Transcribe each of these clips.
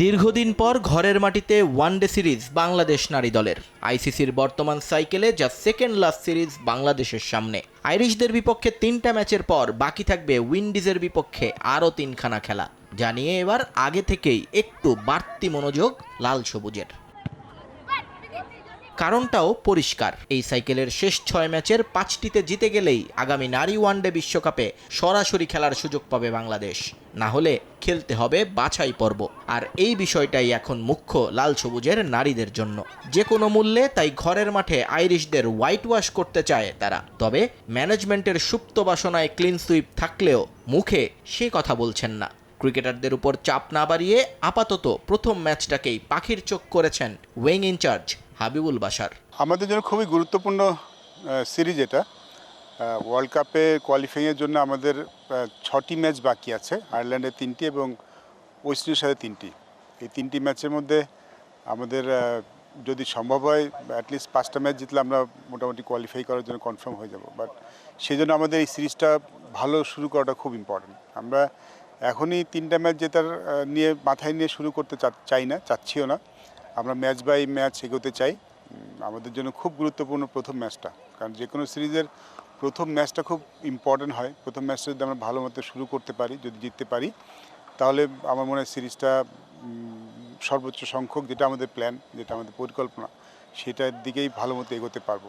দীর্ঘদিন পর ঘরের মাটিতে ওয়ান ডে সিরিজ বাংলাদেশ নারী দলের। আইসিসির বর্তমান সাইকেলে যা সেকেন্ড লাস্ট সিরিজ বাংলাদেশের সামনে। আইরিশদের বিপক্ষে তিনটা ম্যাচের পর বাকি থাকবে উইন্ডিজের বিপক্ষে আরও তিনখানা খেলা। জানিয়ে এবার আগে থেকেই একটু বাড়তি মনোযোগ লাল সবুজের। কারণটাও পরিষ্কার। এই সাইকেলের শেষ ছয় ম্যাচের পাঁচটিতে জিতে গেলেই আগামী নারী ওয়ানডে বিশ্বকাপে সরাসরি খেলার সুযোগ পাবে বাংলাদেশ। না হলে খেলতে হবে বাছাই পর্ব। আর এই বিষয়টাই এখন মুখ্য লাল সবুজের নারীদের জন্য। যে কোনো মূল্যে তাই ঘরের মাঠে আইরিশদের হোয়াইট ওয়াশ করতে চায় তারা। তবে ম্যানেজমেন্টের সুপ্ত বাসনায় ক্লিন সুইপ থাকলেও মুখে সে কথা বলছেন না। ক্রিকেটারদের উপর চাপ না বাড়িয়ে আপাতত প্রথম ম্যাচটাকেই পাখির চোখ করেছেন ওয়েং ইনচার্জ হাবিবুল বাশার। আমাদের জন্য খুবই গুরুত্বপূর্ণ সিরিজ এটা। ওয়ার্ল্ড কাপে কোয়ালিফাইয়ের জন্য আমাদের ছটি ম্যাচ বাকি আছে আয়ারল্যান্ডে তিনটি এবং ওয়েস্ট ইন্ডিজের সাথে তিনটি। এই তিনটি ম্যাচের মধ্যে আমাদের যদি সম্ভব হয় অ্যাটলিস্ট পাঁচটা ম্যাচ জিতলে আমরা মোটামুটি কোয়ালিফাই করার জন্য কনফার্ম হয়ে যাব। বাট সেই জন্য আমাদের এই সিরিজটা ভালো শুরু করাটা খুব ইম্পর্টেন্ট আমরা এখনই তিনটা ম্যাচ জেতার নিয়ে, মাথায় নিয়ে শুরু করতে চাই না, চাচ্ছিও না। আমরা ম্যাচ বাই ম্যাচ এগোতে চাই। আমাদের জন্য খুব গুরুত্বপূর্ণ প্রথম ম্যাচটা কারণ যে কোনো সিরিজের প্রথম ম্যাচটা খুব ইম্পর্টেন্ট হয়। প্রথম ম্যাচটা যদি আমরা ভালো মতো শুরু করতে পারি, যদি জিততে পারি, তাহলে আমার মনে হয় সিরিজটা সর্বোচ্চ সংখ্যক যেটা আমাদের প্ল্যান যেটা আমাদের পরিকল্পনা, সেটার দিকেই ভালো মতো এগোতে পারব।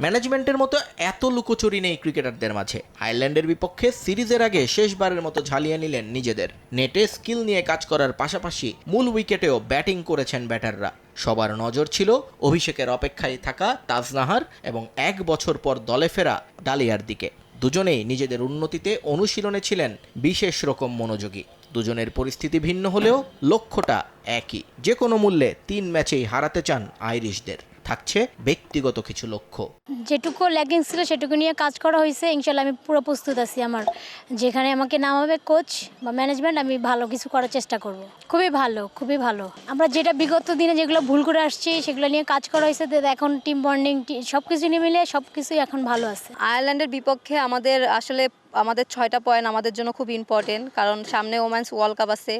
ম্যানেজমেন্টের মতো এত লুকোচুরি নেই ক্রিকেটারদের মাঝে। আয়ারল্যান্ডের বিপক্ষে সিরিজের আগে শেষবারের মতো ঝালিয়ে নিলেন নিজেদের। নেটে স্কিল নিয়ে কাজ করার পাশাপাশি মূল উইকেটেও ব্যাটিং করেছেন ব্যাটাররা। সবার নজর ছিল অভিষেকের অপেক্ষায় থাকা তাজনাহার এবং এক বছর পর দলে ফেরা ডালিয়ার দিকে। দুজনেই নিজেদের উন্নতিতে অনুশীলনে ছিলেন বিশেষ রকম মনোযোগী। দুজনের পরিস্থিতি ভিন্ন হলেও লক্ষ্যটা একই। যে কোনো মূল্যে তিন ম্যাচেই হারাতে চান আইরিশদের। থাকছে ব্যক্তিগত কিছু লক্ষ্য। যেটুকু ল্যাগিং ছিল সেটুকু নিয়ে কাজ করা হয়েছে। ইনশাল্লাহ আমি পুরো প্রস্তুত আছি আমার। যেখানে আমাকে নামাবে কোচ বা ম্যানেজমেন্ট আমি ভালো কিছু করার চেষ্টা করব। খুবই ভালো খুবই ভালো। আমরা যেটা বিগত দিনে যেগুলো ভুল করে আসছি সেগুলো নিয়ে কাজ করা হয়েছে। এখন টিম বন্ডিং সব কিছু নিয়ে মিলে সব কিছুই এখন ভালো আছে। আয়ারল্যান্ডের বিপক্ষে আমাদের আসলে আমাদের ছয়টা পয়েন্ট আমাদের জন্য খুব ইম্পর্টেন্ট কারণ সামনে ওমেন্স ওয়ার্ল্ড কাপ আছে,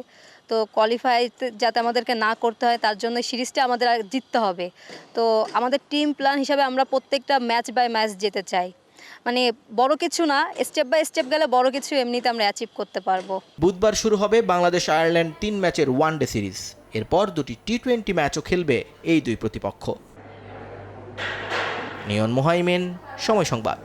তো কোয়ালিফাই যাতে আমাদেরকে না করতে হয়, তার জন্য সিরিজটা আমাদের জিততে হবে। তো আমাদের টিম প্ল্যান হিসাবে আমরা প্রত্যেকটা ম্যাচ বাই ম্যাচ যেতে চাই। মানে বড় কিছু না স্টেপ বাই স্টেপ গেলে বড় কিছু এমনিতে আমরা অ্যাচিভ করতে পারব। বুধবার শুরু হবে বাংলাদেশ আয়ারল্যান্ড তিন ম্যাচের ওয়ান ডে সিরিজ এরপর দুটি টি টোয়েন্টি ম্যাচও খেলবে এই দুই প্রতিপক্ষ। নিয়ন মোহাইমেন, সময় সংবাদ।